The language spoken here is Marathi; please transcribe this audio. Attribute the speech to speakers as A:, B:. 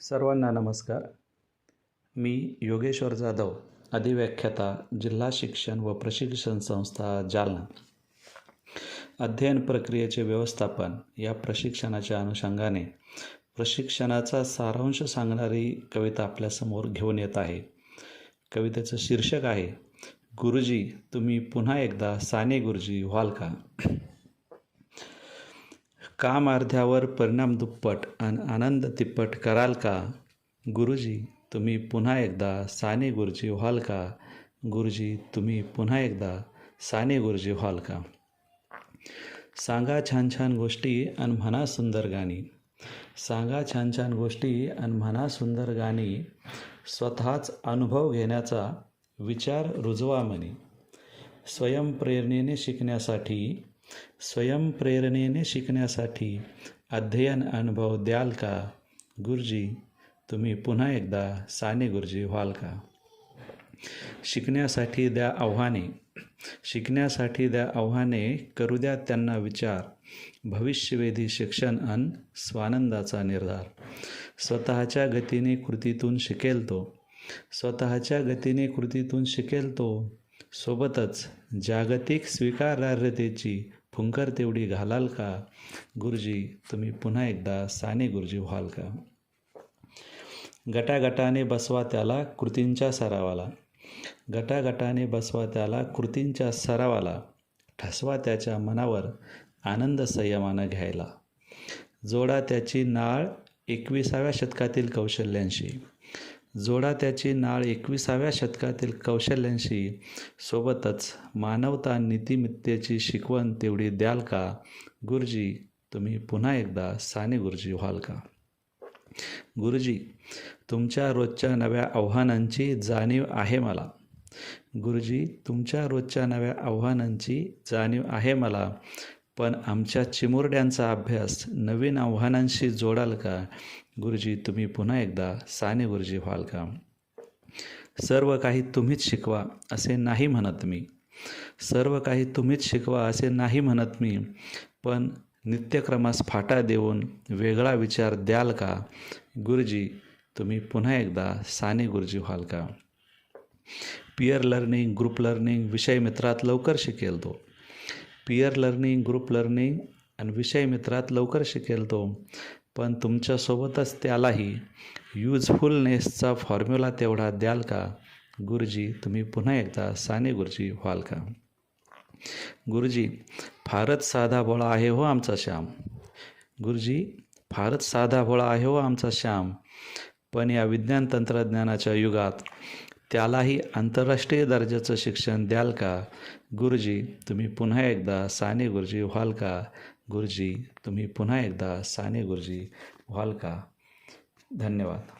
A: सर्वांना नमस्कार. मी योगेश्वर जाधव अधिव्याख्याता जिल्हा शिक्षण व प्रशिक्षण संस्था जालना. अध्ययन प्रक्रियेचे व्यवस्थापन या प्रशिक्षणाच्या अनुषंगाने प्रशिक्षणाचा सारांश सांगणारी कविता आपल्यासमोर घेऊन येत आहे. कवितेचं शीर्षक आहे गुरुजी तुम्ही पुन्हा एकदा साने गुरुजी व्हाल का? काम अर्ध्यावर परिणाम दुप्पट आणि आनंद तिप्पट कराल का? गुरुजी तुम्ही पुन्हा एकदा साने गुरुजी व्हाल का? गुरुजी तुम्ही पुन्हा एकदा साने गुरुजी व्हाल का? सांगा छान छान गोष्टी आणि म्हणा सुंदर गाणी. सांगा छान छान गोष्टी आणि म्हणा सुंदर गाणी. स्वतःच अनुभव घेण्याचा विचार रुजवा म्हणे. स्वयंप्रेरणेने शिकण्यासाठी स्वयंप्रेरणेने शिकण्यासाठी अध्ययन अनुभव द्याल का? गुरुजी तुम्ही पुन्हा एकदा साने गुरुजी व्हाल का? शिकण्यासाठी द्या आव्हाने. शिकण्यासाठी द्या आव्हाने करू द्या त्यांना विचार. भविष्यवेधी शिक्षण अन स्वानंदाचा निर्धार. स्वतःच्या गतीने कृतीतून शिकेल तो. स्वतःच्या गतीने कृतीतून शिकेल तो. सोबतच जागतिक स्वीकारार्हतेची फुंकर तेवढी घालाल का? गुरुजी तुम्ही पुन्हा एकदा साने गुरुजी व्हाल का? गटागटाने बसवा त्याला कृतींच्या सरावाला. गटागटाने बसवा त्याला कृतींच्या सरावाला. ठसवा त्याच्या मनावर आनंद संयमानं घ्यायला. जोडा त्याची नाळ एकविसाव्या शतकातील कौशल्यांशी. जोडा त्याची नाळ एकविसाव्या शतकातील कौशल्यांशी सोबतच मानवता नीतिमित्तेची शिकवण तेवढी द्याल का? गुरुजी तुम्ही पुन्हा एकदा साने गुरुजी व्हाल का? गुरुजी तुमच्या रोजच्या नव्या आव्हानांची जाणीव आहे मला. गुरुजी तुमच्या रोजच्या नव्या आव्हानांची जाणीव आहे मला. पण आमच्या चिमुरड्यांचा अभ्यास नवीन आव्हानांशी जोडाल का? गुरुजी तुम्ही पुन्हा एकदा साने गुरुजी व्हाल का? सर्व काही तुम्हीच शिकवा असे नाही म्हणत मी. सर्व काही तुम्हीच शिकवा असे नाही म्हणत मी. पण नित्यक्रमास फाटा देऊन वेगळा विचार द्याल का? गुरुजी तुम्ही पुन्हा एकदा साने गुरुजी व्हाल का? पियर लर्निंग ग्रुप लर्निंग विषय मित्रात लवकर शिकेल तो. पियर लर्निंग ग्रुप लर्निंग आणि विषय मित्रात लवकर शिकेल तो पण तुमच्यासोबतच त्यालाही युजफुलनेसचा फॉर्म्युला तेवढा द्याल का? गुरुजी तुम्ही पुन्हा एकदा साने गुरुजी व्हाल का? गुरुजी फारच साधा भोळा आहे हो आमचा श्याम. गुरुजी फारच साधा भोळा आहे हो आमचा श्याम. पण या विज्ञान तंत्रज्ञानाच्या युगात त्यालाही आंतरराष्ट्रीय दर्जाचं शिक्षण द्याल का? गुरुजी तुम्ही पुन्हा एकदा साने गुरुजी व्हाल का? गुरुजी तुम्ही पुन्हा एकदा साने गुरुजी व्हाल का? धन्यवाद.